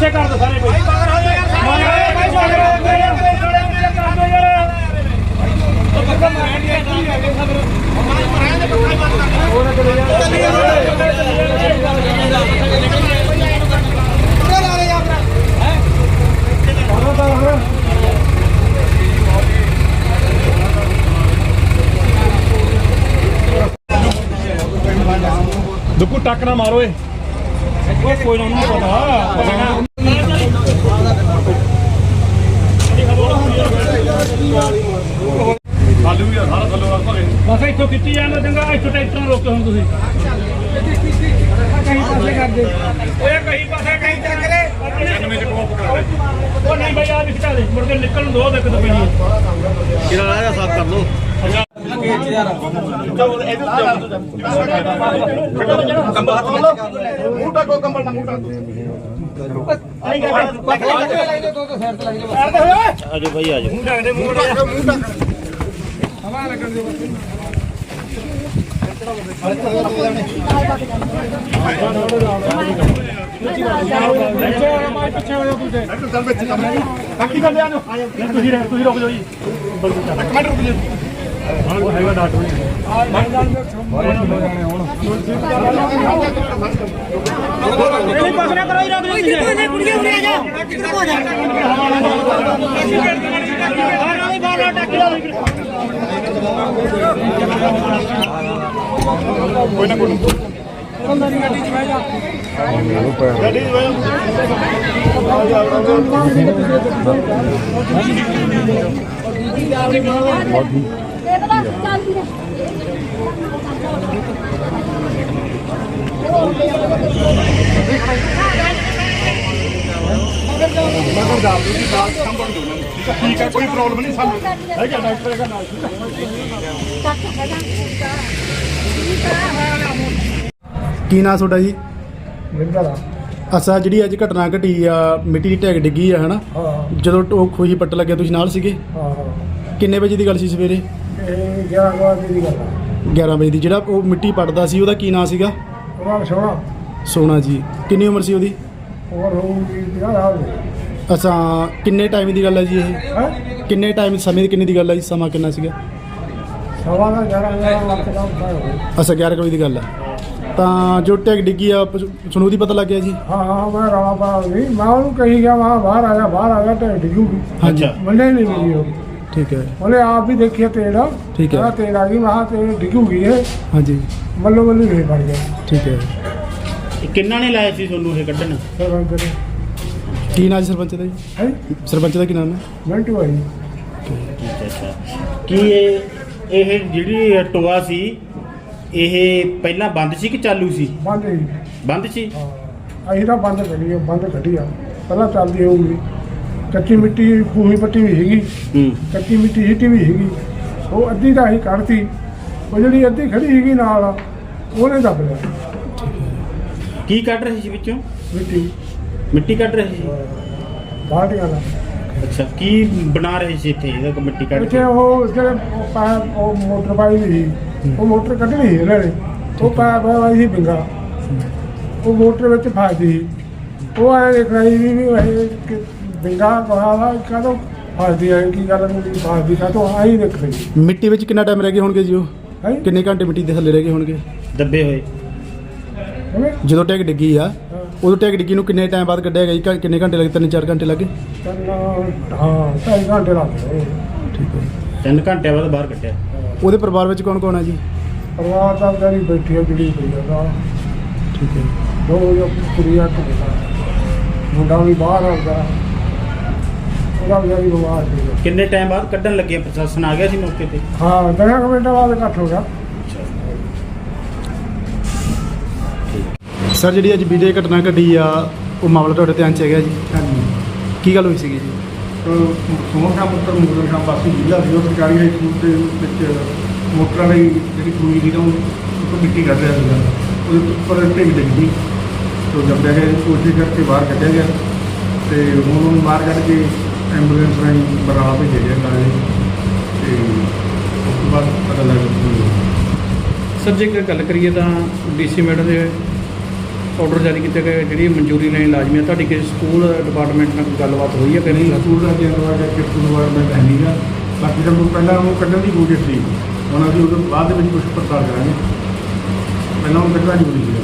ਪਿੱਛੇ ਕਰ ਦੋ ਸਾਰੇ ਬਈ। ਬਾਹਰ ਹੋ ਜਾ ਯਾਰ ਬਾਈ ਛੋੜ ਰਹੇ ਮੇਰੇ ਮੇਰੇ ਛੋੜੇ ਮੇਰੇ ਕਰ ਦੋ ਯਾਰ ਦੁੱਕੂ ਟੱਕ ਨਾ ਮਾਰੋ ਏ। ਕੋਈ ਨਾ ਉਹਨੂੰ ਪਤਾ। ਪਤਾ ਵੀ ਆ, ਸਾਰਾ ਥੱਲੋਂ ਰੱਖ ਭਾਗੇ ਬਸ ਇੱਥੋਂ ਖਿੱਚੀ ਜਾਣਾ ਚੰਗਾ ਇੱਥੋਂ ਟਰੈਕਟਰ ਨੂੰ ਰੋਕੋ ਹੁਣ ਤੁਸੀਂ। ਕਹੀਂ ਪਾਸੇ ਕਰ ਦੇ ਓਏ ਕਹੀਂ ਪਾਸੇ ਕਹੀਂ ਚੱਕ ਲੈ ਚ ਕੋਪ ਕਰ ਦੇ ਉਹ ਨਹੀਂ ਬਈ ਆ ਵਿਖਟਾ ਦੇ। ਮੁੜ ਕੇ ਨਿਕਲਣ ਦੋ ਦਿੱਕਤ ਪੈਣੀ ਹੈ ਕਿਹੜਾ ਆਇਆ ਸਾਫ਼ ਕਰ ਲੋ ਮੂਟਾ ਕੋ ਕੰਬਲ ਨਾ। ਮੂਟਾ ਆਜੋ ਭਾਈ ਆਜੋ ਤੁਸੀਂ ਰਹਿ- ਤੁਸੀਂ ਰੁਕ ਜਾਓ ਜੀ। ਮਿੰਟ ਰੁਕ ਜਾ। ਉਹ ਹੈਗਾ ਡਾਕਟਰ ਨਹੀਂ ਪਾਸ ਨਾ ਕਰੋ ਹੀ ਰੁਕ ਜਾਓ ਕਿੱਥੋਂ ਨੇ ਕੁੜੀਆਂ ਉਰੇ ਆ ਜਾ ਕਿੱਥੋਂ ਜਾ ਬਾਹਰ ਨਹੀਂ ਬਾਹਰ ਟੱਕ ਲਾ ਕੋਈ ਨਾ ਕੋਈ ਨਾ ਗੱਡੀ ਚ ਬਹਿ ਇਹ ਪਤਾ ਚੱਲਦੀ ਨੇ ਠੀਕ ਹੈ ਕੋਈ ਪ੍ਰੋਬਲਮ ਨਹੀਂ ਸਾਨੂੰ। ਹੈਗਾ ਡਾਕਟਰ ਹੈਗਾ ਨਾਲ। ਚੱਕ ਹੈਗਾ ਕੀ ਨਾਂ ਤੁਹਾਡਾ ਜੀ? ਮਿੰਦਾ ਦਾ ਅਸਾ ਜਿਹੜੀ ਅੱਜ ਘਟਨਾ ਘਟੀ ਆ ਮਿੱਟੀ ਦੀ ਢੈਗ ਡਿੱਗੀ ਆ ਹਨਾ? ਹਾਂ। ਜਦੋਂ ਉਹ ਖੋਜੀ ਪੱਟ ਲੱਗਿਆ ਤੁਸੀਂ ਨਾਲ ਸੀਗੇ? ਹਾਂ ਹਾਂ। ਕਿੰਨੇ ਵਜੇ ਦੀ ਗੱਲ ਸੀ ਸਵੇਰੇ? ਇਹ 11 ਵਜੇ ਦੀ ਗੱਲ ਆ। 11 ਵਜੇ ਦੀ ਜਿਹੜਾ ਉਹ ਮਿੱਟੀ ਪੱਟਦਾ ਸੀ ਉਹਦਾ ਕੀ ਨਾਂ ਸੀਗਾ? ਉਹਨਾਂ ਸੋਨਾ ਜੀ। ਕਿੰਨੀ ਉਮਰ ਸੀ ਉਹਦੀ? ਹੋਰ ਹੋਊਗੀ 50 ਸਾਲ ਦੀ। ਅਸਾਂ ਕਿੰਨੇ ਟਾਈਮ ਦੀ ਗੱਲ ਹੈ ਜੀ ਇਹ? ਹੈ? ਕਿੰਨੇ ਟਾਈਮ ਸਮੇਂ ਦੀ ਕਿੰਨੀ ਦੀ ਗੱਲ ਹੈ ਜੀ? ਸਮਾਂ ਕਿੰਨਾ ਸੀਗਾ? ਸਵਾ ਦਾ 11 11 ਲੱਖ ਦਾ ਹੁੰਦਾ ਹੋਵੇ ਅਸਾਂ 11 ਕੁ ਵਜੇ ਦੀ ਗੱਲ ਆ। ਤਾਂ ਜੋ ਢੈਗ ਡਿੱਗੀ ਆ ਤੁਹਾਨੂੰ ਉਹਦੀ ਪਤਾ ਲੱਗ ਗਿਆ ਜੀ। ਹਾਂ ਹਾਂ ਮੈਂ ਰੌਲਾ ਪਾ ਨਹੀਂ ਮੈਂ ਉਹਨੂੰ ਕਹੀ ਗਿਆ ਮੈਂ ਬਾਹਰ ਆ ਜਾ ਬਾਹਰ ਆ ਜਾ ਤੇ ਡਿੱਗੂਗੀ। ਹਾਂਜੀ। ਮੰਨੇ ਨਹੀਂ ਮਿਲੀ ਉਹ। ਠੀਕ ਹੈ ਉਹਨੇ ਆਪ ਵੀ ਦੇਖਿਆ ਤੇਲ। ਠੀਕ ਹੈ। ਤੇਲ ਆ ਗਈ ਮਹਾ ਤੇ ਡਿੱਗੂਗੀ ਇਹ। ਹਾਂਜੀ। ਮੱਲੋ ਮੱਲੀ ਨਹੀਂ ਬਣ ਗਿਆ ਠੀਕ ਹੈ। ਕਿੰਨਾ ਨੇ ਲਾਇਆ ਸੀ ਤੁਹਾਨੂੰ ਇਹ ਕੱਢਣ? ਨੇ। ਕੀ ਨਾਂ ਜੀ ਸਰਪੰਚ ਦਾ ਜੀ? ਹੈ? ਸਰਪੰਚ ਦਾ ਕੀ ਨਾਮ ਹੈ ਮਿੰਟ ਅੱਛਾ ਅੱਛਾ। ਕੀ ਇਹ ਇਹ ਜਿਹੜੀ ਟੋਆ ਸੀ ਇਹ ਪਹਿਲਾਂ ਬੰਦ ਸੀ ਕਿ ਚਾਲੂ ਸੀ? ਬੰਦ ਹੀ ਬੰਦ ਸੀ? ਹਾਂ। ਅਸੀਂ ਤਾਂ ਬੰਦ ਕਰੀ ਆ ਬੰਦ ਕੱਢੀ ਆ। ਪਹਿਲਾਂ ਚੱਲਦੀ ਹੋਊਗੀ। ਕੱਚੀ ਮਿੱਟੀ ਭੂਮੀ ਪੱਟੀ ਵੀ ਹੈਗੀ ਹੂੰ। ਕੱਚੀ ਮਿੱਟੀ ਸਿੱਟੀ ਵੀ ਹੈਗੀ। ਉਹ ਅੱਧੀ ਤਾਂ ਅਸੀਂ ਕੱਢਤੀ ਉਹ ਜਿਹੜੀ ਅੱਧੀ ਖੜੀ ਹੈਗੀ ਨਾਲ ਉਹਨੇ ਦੱਬ ਲਿਆ। ਕੀ ਕੱਢ ਰਹੇ ਸੀ ਵਿੱਚੋਂ? ਮਿੱਟੀ। ਮਿੱਟੀ ਕੱਢ ਰਹੇ ਸੀ? ਬਾਲਟੀਆਂ ਦਾ। ਅੱਛਾ ਕੀ ਬਣਾ ਰਹੇ ਸੀ ਇੱਥੇ ਇਹਦਾ ਮਿੱਟੀ ਕੱਢ ਇੱਥੇ ਕੇ? ਉਹ ਜਿਹੜੇ ਉਹ ਪਾ- ਉਹ ਮੋਟਰ ਪਾਈ ਵੀ ਸੀ। ਉਹ ਮੋਟਰ ਕੱਢਣੀ ਸੀ ਇਹਨਾਂ ਨੇ। ਉਹ ਪਾ ਪਾਈ ਸੀ ਬਿੰਗਾ। ਉਹ ਮੋਟਰ ਵਿੱਚ ਫਸਦੀ ਸੀ। ਉਹ ਐ ਦੇਖ ਰਹੀ ਵੀ ਵੀ ਇਹ ਕਿ ਬਿੰਗਾ ਕਹਾਵਾ ਕਦੋਂ ਫਸਦੀ ਹੈ ਕੀ ਗੱਲ ਨੂੰ ਫਸਦੀ ਕਾ ਤੋਂ ਆਈ ਦੇਖ ਰਹੀ ਮਿੱਟੀ ਵਿੱਚ ਕਿੰਨਾ ਟਾਈਮ ਰਹਿ ਗਏ ਹੋਣਗੇ ਜੀ ਉਹ? ਹੈ? ਕਿੰਨੇ ਘੰਟੇ ਮਿੱਟੀ ਦੇ ਥੱਲੇ ਰਹਿ ਗਏ ਹੋਣਗੇ? ਦੱਬੇ ਹੋਏ। ਜਦੋਂ ਟੈਗ ਡਿੱਗੀ ਆ। ਉਦੋਂ ਟੈਗ ਡਿੱਗੀ ਨੂੰ ਕਿੰਨੇ ਟਾਈਮ ਬਾਅਦ ਕੱਢਿਆ ਗਿਆ? ਜੀ? ਕਿੰਨੇ ਘੰਟੇ ਲੱਗੇ? ਤਿੰਨ ਚਾਰ ਘੰਟੇ ਲੱਗੇ? ਹਾਂ ਢਾਈ ਘੰਟੇ ਲੱਗ ਗਏ। ਠੀਕ ਹੈ। 3 ਘੰਟਿਆਂ ਬਾਅਦ ਬਾਹਰ ਕੱਢਿਆ। ਉਹਦੇ ਪਰਿਵਾਰ ਵਿੱਚ ਕੌਣ ਕੌਣ ਹੈ ਜੀ? ਪਰਿਵਾਰ ਦਾ ਜਿਹੜੀ ਬੈਠੀ ਹੈ ਜਿਹੜੀ ਪਈ ਆ ਠੀਕ ਹੈ। ਦੋ ਜੋ ਕੁੜੀਆਂ ਤੇ ਮੁੰਡਾ। ਵੀ ਬਾਹਰ ਆਉਂਦਾ ਉਹਦਾ ਵੀ ਜਿਹੜੀ ਬਿਮਾਰ ਸੀ ਕਿੰਨੇ ਟਾਈਮ ਬਾਅਦ ਕੱਢਣ ਲੱਗੇ ਪ੍ਰਸ਼ਾਸਨ ਆ ਗਿਆ ਸੀ ਮੌਕੇ ਤੇ? ਹਾਂ ਦਸਾਂ ਕੁ ਮਿੰਟਾਂ ਬਾਅਦ ਇਕੱਠ ਹੋ ਗਿਆ। ਸਰ ਜਿਹੜੀ ਅੱਜ ਵੀਡੀਓ ਘਟਨਾ ਘਟੀ ਆ ਉਹ ਮਾਮਲਾ ਤੁਹਾਡੇ ਧਿਆਨ ਚ ਹੈਗਾ ਜੀ? ਹਾਂਜੀ। ਕੀ ਗੱਲ ਹੋਈ ਸੀਗੀ ਜੀ? ਸੋਹਣ ਦਾ ਪੁੱਤਰ ਮੂਲ ਦਾ ਪਾਸੀ ਜ਼ਿਲ੍ਹਾ ਸੀ ਉਹ ਸਰਕਾਰੀ ਹਾਈ ਸਕੂਲ ਦੇ ਵਿੱਚ ਮੋਟਰਾਂ ਲਈ ਜਿਹੜੀ ਖੂਹੀ ਦੀ ਤਾਂ ਉਹ ਮਿੱਟੀ ਕੱਢ ਰਿਹਾ ਸੀਗਾ। ਉਹਦੇ ਉੱਪਰ ਢਿੱਗ ਡਿੱਗੀ ਤੋਂ ਦੱਬਿਆ ਗਿਆ ਕੋਸ਼ਿਸ਼ ਕਰਕੇ ਬਾਹਰ ਕੱਢਿਆ ਗਿਆ। ਤੇ ਹੁਣ ਉਹਨੂੰ ਬਾਹਰ ਕੱਢ ਕੇ ਐਂਬੂਲੈਂਸ ਰਾਹੀਂ ਬਰਾਲਾ ਭੇਜਿਆ ਗਿਆ ਕਾਲੇ ਤੇ ਉਸ ਤੋਂ ਬਾਅਦ ਪਤਾ ਲੱਗਾ ਕਿ ਸਰ ਜੇਕਰ ਗੱਲ ਕਰੀਏ ਤਾਂ ਡੀਸੀ ਮੈਡਮ ਦੇ ਆਰਡਰ ਜਾਰੀ ਕੀਤੇ ਗਏ ਜਿਹੜੀ ਮਨਜ਼ੂਰੀ ਲੈਣੀ ਲਾਜ਼ਮੀ ਹੈ ਤੁਹਾਡੀ ਕਿਸੇ ਸਕੂਲ ਡਿਪਾਰਟਮੈਂਟ ਨਾਲ ਗੱਲਬਾਤ ਹੋਈ ਹੈ ਕਰੀ ਪਹਿਲੀ ਸਕੂਲ ਦਾ ਜਨਰਲ ਜਾਂ ਕਿ ਸਕੂਲ ਵਾਰਮੈਂਟ ਹੈ ਨਹੀਂਗਾ ਬਾਕੀ ਹੁਣ ਪਹਿਲਾਂ ਉਹ ਕੱਢਣ ਦੀ ਕੋਸ਼ਿਸ਼ ਸੀ। ਹੁਣ ਅਸੀਂ ਉਹਦੇ ਬਾਅਦ ਦੇ ਵਿੱਚ ਕੁਝ ਪੜਤਾਲ ਕਰਾਂਗੇ। ਪਹਿਲਾਂ ਉਹ ਕੱਢਣਾ ਜ਼ਰੂਰੀ ਸੀਗਾ